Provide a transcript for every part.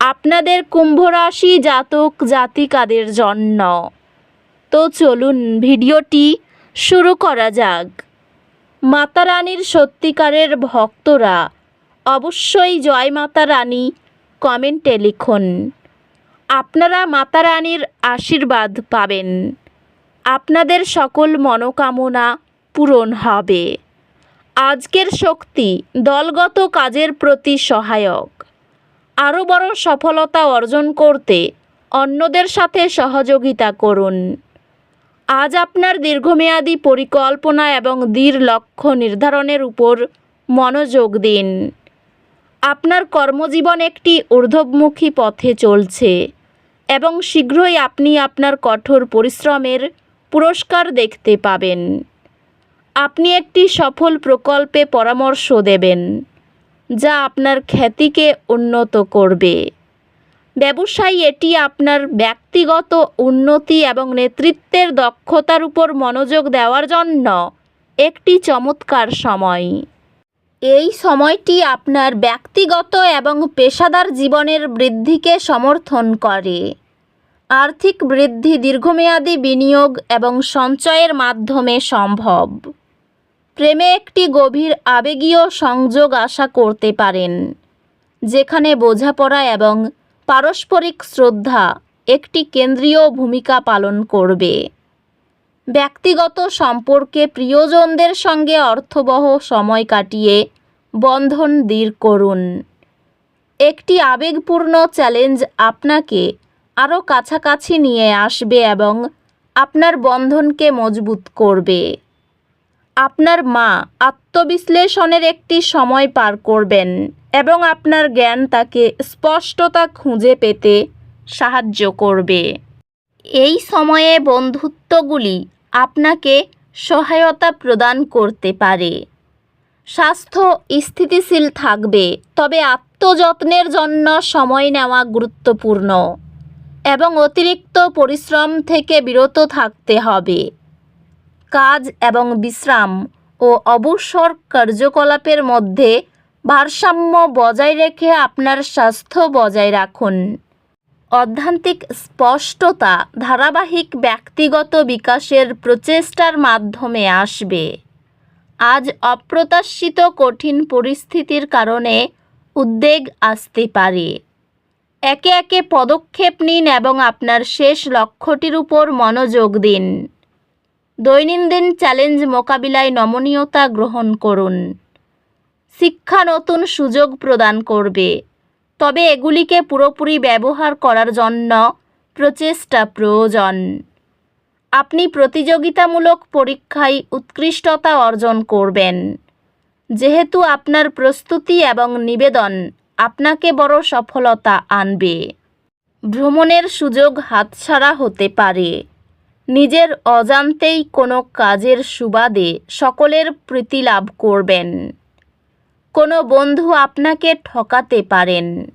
আপনাদের কুম্ভ রাশি জাতক জাতিকাদের জন্য। তো চলুন ভিডিওটি শুরু করা যাক। মাতা রানীর সত্যিকারের ভক্তরা অবশ্যই জয় মাতা রানী কমেন্টে লিখুন। আপনারা মাতা রানীর আশীর্বাদ পাবেন। আপনাদের সকল মনোকামনা পূরণ হবে। আজকের শক্তি দলগত কাজের প্রতি সহায়ক। আরও বড় সফলতা অর্জন করতে অন্যদের সাথে সহযোগিতা করুন। আজ আপনার দীর্ঘমেয়াদী পরিকল্পনা এবং দৃঢ় লক্ষ্য নির্ধারণের উপর মনোযোগ দিন। আপনার কর্মজীবন একটি ঊর্ধ্বমুখী পথে চলছে এবং শীঘ্রই আপনি আপনার কঠোর পরিশ্রমের পুরস্কার দেখতে পাবেন। আপনি একটি সফল প্রকল্পে পরামর্শ দেবেন। যা আপনার খ্যাতিকে উন্নত করবে। ব্যবসায়ী, এটি আপনার ব্যক্তিগত উন্নতি এবং নেতৃত্বের দক্ষতার উপর মনোযোগ দেওয়ার জন্য একটি চমৎকার সময়। এই সময়টি আপনার ব্যক্তিগত এবং পেশাদার জীবনের বৃদ্ধিকে সমর্থন করে। আর্থিক বৃদ্ধি দীর্ঘমেয়াদী বিনিয়োগ এবং সঞ্চয়ের মাধ্যমে সম্ভব। প্রেমে একটি গভীর আবেগীয় সংযোগ আশা করতে পারেন, যেখানে বোঝাপড়া এবং পারস্পরিক শ্রদ্ধা একটি কেন্দ্রীয় ভূমিকা পালন করবে। ব্যক্তিগত সম্পর্কে প্রিয়জনদের সঙ্গে অর্থবহ সময় কাটিয়ে বন্ধন দৃঢ় করুন। একটি আবেগপূর্ণ চ্যালেঞ্জ আপনাকে আরও কাছাকাছি নিয়ে আসবে এবং আপনার বন্ধনকে মজবুত করবে। আপনার মা আত্মবিশ্লেষণের একটি সময় পার করবেন এবং আপনার জ্ঞান তাকে স্পষ্টতা খুঁজে পেতে সাহায্য করবে। এই সময়ে বন্ধুত্বগুলি আপনাকে সহায়তা প্রদান করতে পারে। স্বাস্থ্য স্থিতিশীল থাকবে, তবে আত্মযত্নের জন্য সময় নেওয়া গুরুত্বপূর্ণ এবং অতিরিক্ত পরিশ্রম থেকে বিরত থাকতে হবে। কাজ এবং বিশ্রাম ও অবসর কার্যকলাপের মধ্যে ভারসাম্য বজায় রেখে আপনার স্বাস্থ্য বজায় রাখুন। অধ্যান্তিক স্পষ্টতা ধারাবাহিক ব্যক্তিগত বিকাশের প্রচেষ্টার মাধ্যমে আসবে। আজ অপ্রত্যাশিত কঠিন পরিস্থিতির কারণে উদ্বেগ আসতে পারে। একে একে পদক্ষেপ নিন এবং আপনার শেষ লক্ষ্যটির উপর মনোযোগ দিন। দৈনন্দিন চ্যালেঞ্জ মোকাবিলায় নমনীয়তা গ্রহণ করুন। শিক্ষা নতুন সুযোগ প্রদান করবে। তবে এগুলিকে পুরোপুরি ব্যবহার করার জন্য প্রচেষ্টা প্রয়োজন। আপনি প্রতিযোগিতামূলক পরীক্ষায় উৎকৃষ্টতা অর্জন করবেন। যেহেতু আপনার প্রস্তুতি এবং নিবেদন আপনাকে বড় সফলতা আনবে। ভ্রমণের সুযোগ হাতছাড়া হতে পারে। নিজের অজান্তেই কোনো কাজের সুবাদে সকলের প্রীতি লাভ করবেন। কোনো বন্ধু আপনাকে ঠকাতে পারেন।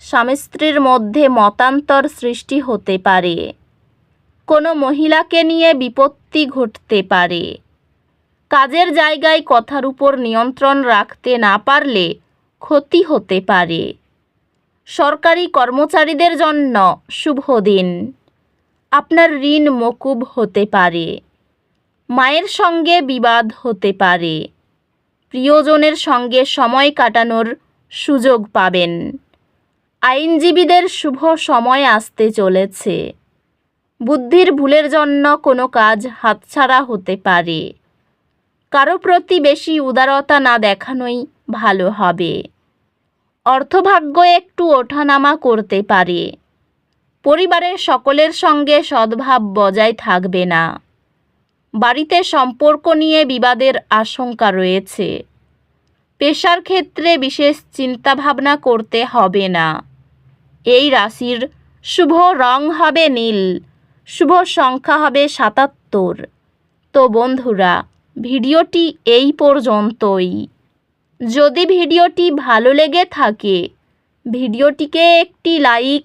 স্বামী স্ত্রীর মধ্যে মতান্তর সৃষ্টি হতে পারে। কোনো মহিলাকে নিয়ে বিপত্তি ঘটতে পারে। কাজের জায়গায় কথার উপর নিয়ন্ত্রণ রাখতে না পারলে ক্ষতি হতে পারে। সরকারি কর্মচারীদের জন্য শুভ দিন। আপনার ঋণ মকুব হতে পারে। মায়ের সঙ্গে বিবাদ হতে পারে। প্রিয়জনের সঙ্গে সময় কাটানোর সুযোগ পাবেন। আইনজীবীদের শুভ সময় আসতে চলেছে। বুদ্ধির ভুলের জন্য কোনো কাজ হাতছাড়া হতে পারে। কারও প্রতি বেশি উদারতা না দেখানোই ভালো হবে। অর্থভাগ্য একটু ওঠানামা করতে পারে। পরিবারের সকলের সঙ্গে সদ্ভাব বজায় থাকবে না। বাড়িতে সম্পর্ক নিয়ে বিবাদের আশঙ্কা রয়েছে। পেশার ক্ষেত্রে বিশেষ চিন্তাভাবনা করতে হবে না। এই রাশির শুভ রং হবে নীল, শুভ সংখ্যা হবে সাতাত্তর। তো বন্ধুরা, ভিডিওটি এই পর্যন্তই। যদি ভিডিওটি ভালো লেগে থাকে, ভিডিওটিকে একটি লাইক